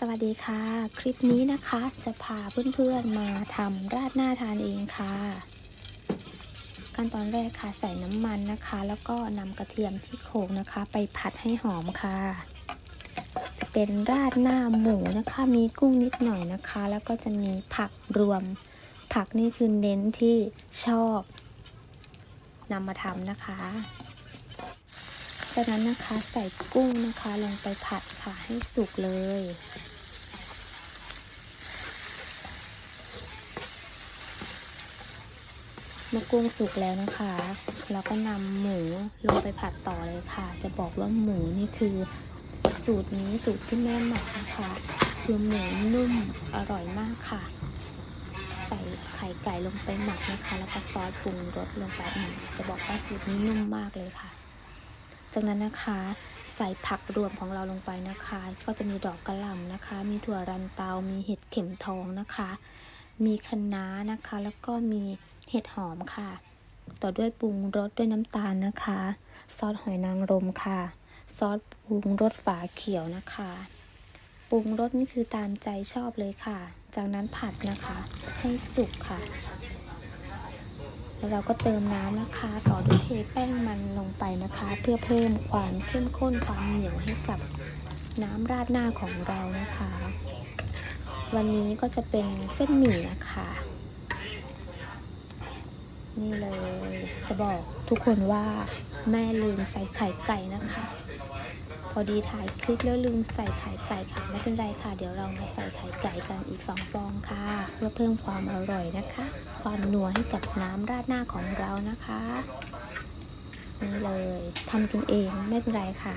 สวัสดีค่ะ คลิปนี้นะคะจะพาเพื่อนๆมาทำราดหน้าทานเองค่ะ ขั้นตอนแรกค่ะใส่น้ำมันนะคะ แล้วก็นำกระเทียมที่โขลกนะคะ ไปผัดให้หอมค่ะจะเป็นราดหน้าหมูนะคะ มีกุ้งนิดหน่อยนะคะ แล้วก็จะมีผักรวม ผักนี่คือเน้นที่ชอบนำมาทำนะคะ จากนั้นนะคะใส่กุ้งนะคะลงไปผัดค่ะให้สุกเลย เมื่อกุ้งสุกแล้วนะคะ เราก็นำหมูลงไปผัดต่อเลยค่ะ จะบอกว่าหมูนี่คือสูตรนี้สูตรที่แม่หมักนะคะ คือหมูนุ่มอร่อยมากค่ะ ใส่ไข่ไก่ลงไปหมักนะคะ แล้วก็ซอสปรุงรสลงไปอืมจะบอกว่าสูตรนี้นุ่มมากเลยค่ะ จากนั้นนะคะใส่ผักรวมของเราลงไปนะคะ ก็จะมีดอกกระหล่ำนะคะ มีถั่วรันเตา มีเห็ดเข็มทองนะคะ มีคะน้านะคะ แล้วก็มีเห็ดหอมค่ะ ต่อด้วยปรุงรสด้วยน้ำตาลนะคะ ซอสหอยนางรมค่ะ ซอสปรุงรสฝาเขียวนะคะ ปรุงรสนี่คือตามใจชอบเลยค่ะ จากนั้นผัดนะคะ ให้สุกค่ะ แล้วเราก็เติมน้ำนะคะ ต่อด้วยเทแป้งมันลงไปนะคะ เพื่อเพิ่มความเข้มข้นความเหนียวให้กับน้ำราดหน้าของเรานะคะ วันนี้ก็จะเป็นเส้นหมี่นะคะนี่เลยจะบอกทุกคนว่าแม่ลืมใส่ไข่ไก่นะคะ พอดีถ่ายคลิปแล้วลืมใส่ไข่ไก่ค่ะไม่เป็นไรค่ะ เดี๋ยวเรามาใส่ไข่ไก่กันอีกสองฟอง ค่ะ เพื่อเพิ่มความอร่อยนะคะ ความนัวให้กับน้ำราดหน้าของเรานะคะนี่เลยทำกินเองไม่เป็นไรค่ะ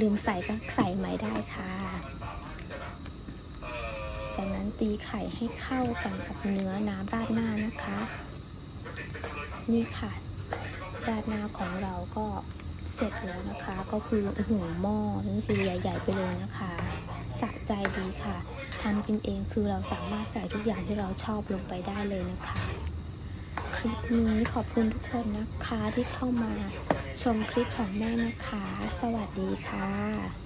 ลืมใส่ก็ใส่ใหม่ได้ค่ะ จากนั้นตีไข่ให้เข้ากันกับเนื้อน้ำราดหน้านะคะ นี่ค่ะ ราดหน้าของเราก็เสร็จแล้วนะคะ ก็คือโอ้โหูหม้อนี่คือใหญ่ๆไปเลยนะคะ ใจดีค่ะทำกินเองคือเราสามารถใส่ทุกอย่างที่เราชอบลงไปได้เลยนะคะ คลิปนี้ขอบคุณทุกคนนะคะที่เข้ามาชมคลิปของแม่นะคะ สวัสดีค่ะ